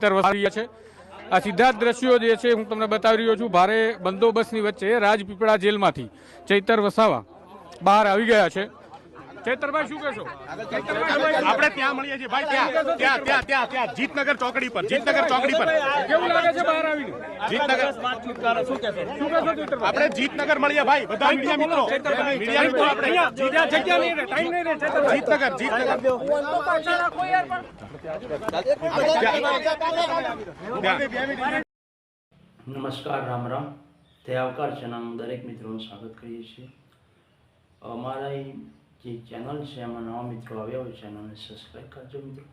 રહ્યા છે. આ સીધા દ્રશ્યો જે છે હું તમને બતાવી રહ્યો છું. ભારે બંદોબસ્તની વચ્ચે રાજપીપળા જેલમાંથી ચૈતર વસાવા બહાર આવી ગયા છે. ચૈતરભાઈ શું કહેશો? આપણે ત્યાં મળીએ છીએ ભાઈ ત્યાં ત્યાં ત્યાં ત્યાં ત્યાં જીતનગર ચોકડી પર જીતનગર ચોકડી પર. કેવું લાગે છે બહાર આવીને? જીતનગર શું કહેશો? ચૈતરભાઈ? આપણે જીતનગર મળીએ ભાઈ બધા મીડિયા મિત્રો. મીડિયા મિત્રો આપણે જગ્યા નહીં રહે ટાઈમ નહીં રહે ચેતરભાઈ. જીતનગર જીતનગર. નમસ્કાર રામ રામ. તે આવકાર ચેનલમાં દરેક મિત્રોનું સ્વાગત કરીએ છીએ. અમારા જે ચેનલ છે, એમાં નવા મિત્રો આવ્યા હોય ચેનલને સબસ્ક્રાઈબ કરજો મિત્રો.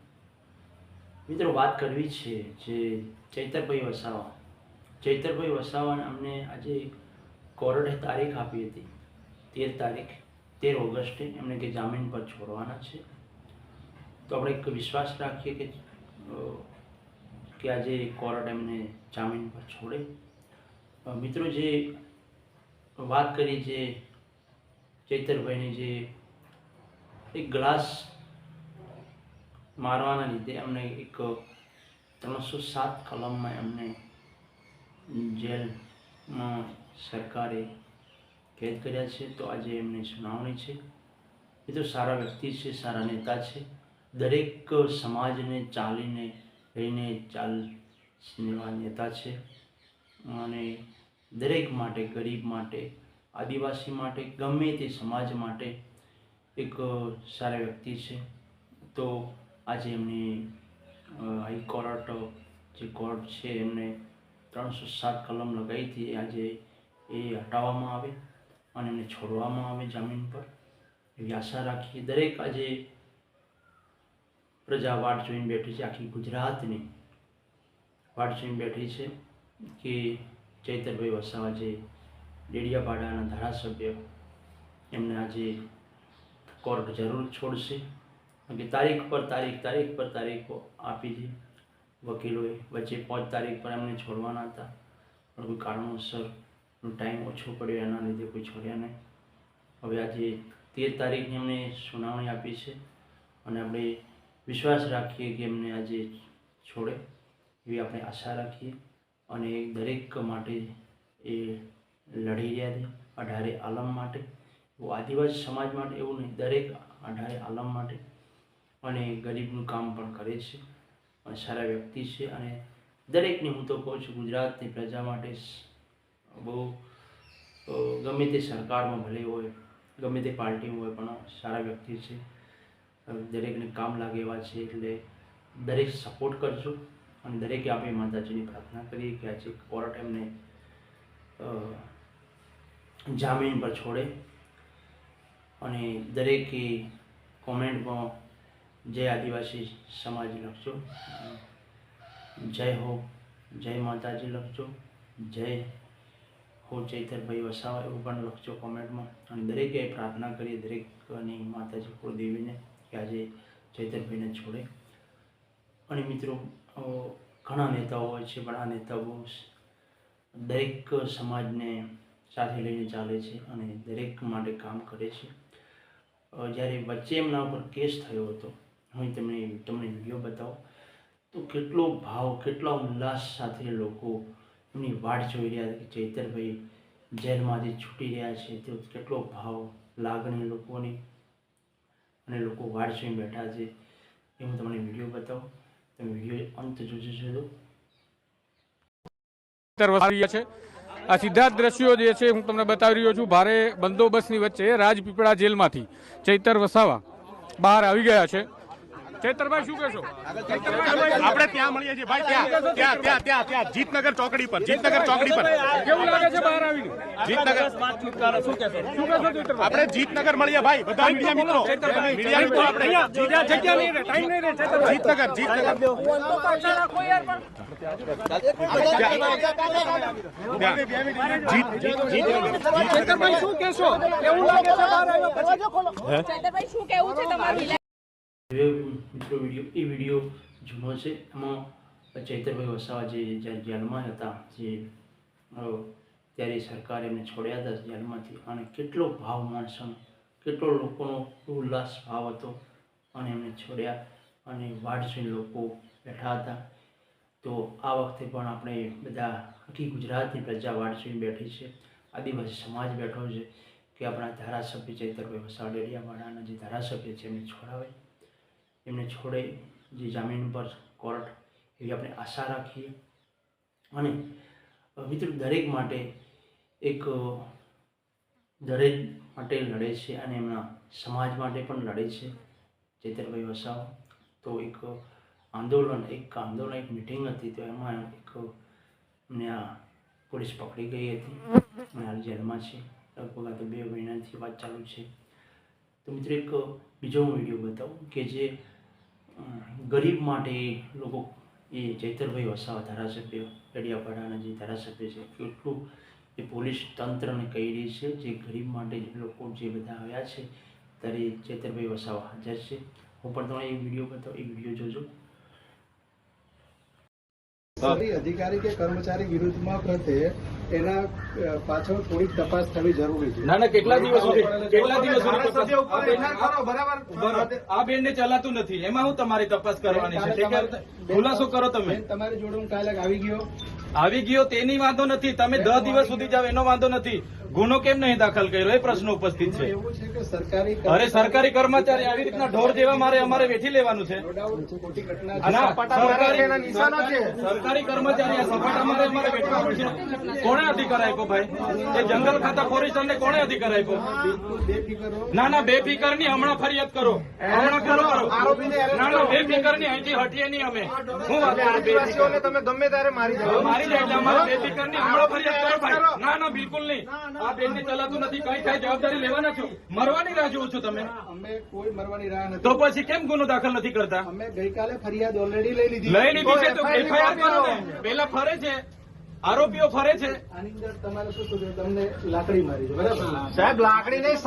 મિત્રો, વાત કરવી છે જે ચૈતરભાઈ વસાવા. ચૈતરભાઈ વસાવાને અમને આજે કોર્ટે તારીખ આપી હતી. તેર તારીખ, તેર ઓગસ્ટે એમને કે જામીન પર છોડવાના છે. તો આપણે એક વિશ્વાસ રાખીએ કે કે આજે કોર્ટ એમને જામીન પર છોડે. મિત્રો, જે વાત કરી જે ચૈતરભાઈની જે એક ગ્લાસ મારવાના લીધે એમને એક ત્રણસો સાત કલમમાં એમને જેલમાં સરકારે કેદ કર્યા છે. તો આજે એમની સુનાવણી છે. એ તો સારા વ્યક્તિ છે, સારા નેતા છે. દરેક સમાજને ચાલીને રહીને ચાલ એવા નેતા છે. અને દરેક માટે, ગરીબ માટે, આદિવાસી માટે, ગમે તે સમાજ માટે એક સારા વ્યક્તિ છે. તો આજે એમની હાઈકોર્ટ જે કોર્ટ છે, એમને ત્રણસો સાત કલમ લગાવી હતી. આજે એ હટાવવામાં આવે અને એમને છોડવામાં આવે જામીન પર. એવી આશા રાખીએ દરેક આજે પ્રજા વાટ જોઈને બેઠી છે. આખી ગુજરાતની વાટ જોઈને બેઠી છે કે ચૈતરભાઈ વસાવા જે ડેડિયાપાડાના ધારાસભ્ય એમને આજે કોર્ટ જરૂર છોડશે. કે તારીખ પર તારીખ તારીખ પર તારીખો આપી છે. વકીલોએ વચ્ચે પાંચ તારીખ પર એમને છોડવાના હતા. પણ કોઈ કારણોસર ટાઈમ ઓછો પડ્યો, એના લીધે કોઈ છોડ્યા નહીં. હવે આજે તેર તારીખની એમને સુનાવણી આપી છે. અને આપણે વિશ્વાસ રાખીએ કે એમને આજે છોડે એવી આપણે આશા રાખીએ. અને દરેક માટે એ લડી રહ્યા છે અઢારે આલમ માટે. આદિવાસી સમાજ માટે એવું નહીં, દરેક અઢારે આલમ માટે. અને ગરીબનું કામ પણ કરે છે, અને સારા વ્યક્તિ છે, અને દરેકને હું તો કહું છું, ગુજરાતની પ્રજા માટે બહુ ગમે તે સરકારમાં ભલે હોય, ગમે તે પાર્ટીમાં હોય, પણ સારા વ્યક્તિ છે. દરેકને કામ લાગે એવા છે, એટલે દરેક સપોર્ટ કરજો, અને દરેકે આપણે માતાજીની પ્રાર્થના કરીએ કે આજે કોર્ટ એમને જામીન પર છોડે. અને દરેકે કોમેન્ટમાં જય આદિવાસી સમાજ લખજો. જય હો, જય માતાજી લખજો. જય હો, ચૈતરભાઈ વસાવા એવું પણ લખજો કોમેન્ટમાં. અને દરેકે પ્રાર્થના કરીએ દરેકની માતાજી કુળદેવીને કે આજે ચૈતરભાઈને છોડે. અને મિત્રો ઘણા નેતાઓ હોય છે, પણ નેતાઓ દરેક સમાજને સાથે લઈને ચાલે છે અને દરેક માટે કામ કરે છે. જ્યારે વચ્ચે એમના ઉપર કેસ થયો હતો, હું તમને તમને વીડિયો બતાવો, તો કેટલો ભાવ, કેટલા ઉલ્લાસ સાથે લોકો એમની વાટ જોઈ રહ્યા કે ચૈતરભાઈ જેલમાંથી છૂટી રહ્યા છે, તે કેટલો ભાવ લાગણી લોકોની અને લોકો વાટ જોઈને બેઠા છે. એ હું તમને વીડિયો બતાવું. તમે વીડિયો અંત જોજો છો છે. આ સીધા જ દ્રશ્યો જે છે હું તમને બતાવી રહ્યો છું, ભારે બંદોબસ્તની વચ્ચે રાજપીપળા જેલમાંથી ચૈતર વસાવા બહાર આવી ગયા છે. ચૈતરભાઈ શું કહેશો? આપણે ત્યાં મળીએ છીએ ભાઈ ત્યાં ત્યાં ત્યાં ત્યાં ત્યાં જીતનગર ચોકડી પર જીતનગર ચોકડી પર. કેવું લાગે છે બહાર આવીને? જીતનગર શું કહેશો? આપણે જીતનગર મળીએ ભાઈ બધા મીડિયા મિત્રો. મીડિયા મિત્રો આપણે જગ્યા નહીં રહે ટાઈમ નહીં રહે જીતનગર જીતનગર. જીત જીત જીત ચૈતરભાઈ શું કહેશો? કેવું લાગે છે બહાર આવ્યા પછી? શું કેવું છે તમારું? મિત્રો વીડિયો, એ વીડિયો જૂનો છે, એમાં ચૈતરભાઈ વસાવા જે જ્યારે જેલમાં હતા, જે ત્યારે સરકારે એમને છોડ્યા હતા જેલમાંથી, અને કેટલો ભાવ માણસોનો કેટલો લોકોનો ઉલ્લાસ ભાવ હતો, અને એમને છોડ્યા, અને વાટ લોકો બેઠા હતા. તો આ વખતે પણ આપણે બધા આખી ગુજરાતની પ્રજા વાટ બેઠી છે. આદિવાસી સમાજ બેઠો છે, કે આપણા ધારાસભ્ય ચૈતરભાઈ વસાવા ડેડિયાવાડાના જે ધારાસભ્ય છે, એમને છોડાવે. એમને છોડે જે જામીન પર કોર્ટ એવી આપણે આશા રાખીએ. અને મિત્રો, દરેક માટે એક દરેક માટે લડે છે અને એમના સમાજ માટે પણ લડે છે. ચેતરભાઈ વસાવ, તો એક આંદોલન એક આંદોલન, એક મિટિંગ હતી તો એમાં એક એમને આ પોલીસ પકડી ગઈ હતી અને હાલ જેલમાં છે. લગભગ આ તો બે મહિનાથી વાત ચાલુ છે. તો મિત્રો, એક બીજો હું વીડિયો બતાવું કે જે ગરીબ માટે લોકો એ ચૈતરભાઈ વસાવા ધારાસભ્ય, ડેડિયાપાડાના જે ધારાસભ્ય છે એટલું એ પોલીસ તંત્રને કહી રહી છે જે ગરીબ માટે લોકો જે બધા આવ્યા છે, ત્યારે ચેતરભાઈ વસાવા હાજર છે. હું પણ તમને એ વીડિયો બતાવું એ વીડિયો જોજો. અધિકારી કે કર્મચારી વિરુદ્ધમાં પ્રત્યે એના પાછળ થોડીક તપાસ થવી જરૂરી છે. ના ના કેટલા દિવસ સુધી? કેટલા દિવસ સુધી આ બેન- બરાબર. બરાબર. આ બેન ને ચલાતું નથી. એમાં હું તમારી તપાસ કરવાની છે. ખુલાસો કરો તમે. તમારી જોડે હું કાલે આવી ગયો. આવી ગયો તેની વાંધો નથી. તમે દસ દિવસ સુધી જાવ એનો વાંધો નથી. ગુનો કેમ નહીં દાખલ કર્યો? એ પ્રશ્ન ઉપસ્થિત છે. એવું છે કે સરકારી અરે સરકારી કર્મચારી આવી રીતના ઢોર જેવા મારે અમારે વેઠી લેવાનું છે. સરકારી સરકારી કર્મચારી સપાટા મારે અમારે વેઠવાનું છે. કોણે અધિકાર આપ્યો ભાઈ? એ જંગલ ખાતા ફોરેસ્ટરને કોણે અધિકાર આપ્યો. ના ના બેફિકરની હમણાં ફરિયાદ કરો. હમણાં કરો. ના ના બેફિકરની અહીંથી હટીએ નહીં અમે. હું વાત કરું બેફિકર તમે ગમે ત્યારે મારી જાઓ. મારી જાય એટલે અમારે બેફિકરની હમણાં ફરિયાદ કરો ભાઈ. ના ના બિલકુલ નહીં. આ બેન ને ચલાતું નથી. કઈ થાય જવાબદારી લેવાના છો? મરવાની રાહ જુઓ છો તમે. અમે કોઈ મરવાની રાહ તો પછી કેમ ગુનો દાખલ નથી કરતા? અમે ગઈકાલે ફરિયાદ ઓલરેડી લઈ લીધી. લઈ લીધી છે તો એફઆઈઆર કરો ને. પેલા ફરે છે. આરોપીઓ ફરે છે. આની અંદર તમારે શું શું તમને લાકડી મારી છે બરાબર? સાહેબ લાકડી નહીં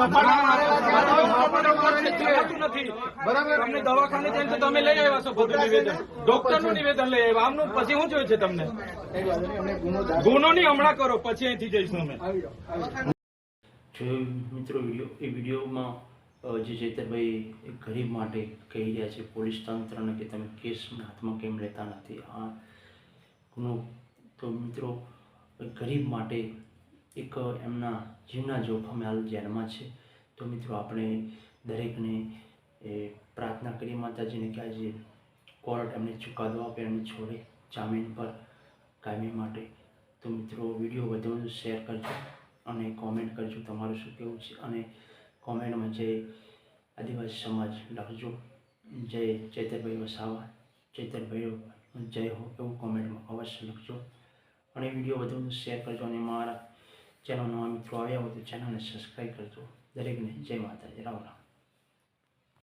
ચલાતું નથી. બરાબર. તમને દવાખાને જઈને તમે લઈ આવ્યા છો બધું નિવેદન. ડોક્ટરનું નિવેદન લઈ આવ્યા. આમનું પછી શું જોયું છે તમને? ગુનો ની હમણાં કરો પછી અહીંથી જઈશું અમે. મિત્રો એ વિડીયોમાં જે ચેતરભાઈ ગરીબ માટે કહી રહ્યા છે પોલીસ તંત્રને કે તમે કેસ હાથમાં કેમ લેતા નથી? આ ગુનો તો મિત્રો, ગરીબ માટે એક એમના જીવના જોખમે હાલ જેલમાં છે. તો મિત્રો, આપણે દરેકને એ પ્રાર્થના કરી માતાજીને કે આજે કોર્ટ એમને ચુકાદો આપે એમને છોડે જામીન પર કાયમી માટે. તો મિત્રો, વીડિયો વધુ શેર કરજો અને કોમેન્ટ કરજો તમારું શું કહેવું છે અને કોમેન્ટમાં જય આદિવાસી સમાજ લખજો. જય ચૈતરભાઈ વસાવા, ચૈતરભાઈ, જય હો એવું કોમેન્ટમાં અવશ્ય લખજો. અને વીડિયો વધુ શેર કરજો અને મારા ચેનલ નવા મિત્રો આવ્યા હોય તો ચેનલને સબસ્ક્રાઈબ કરજો. દરેકને જય માતાજી. રામ રામ.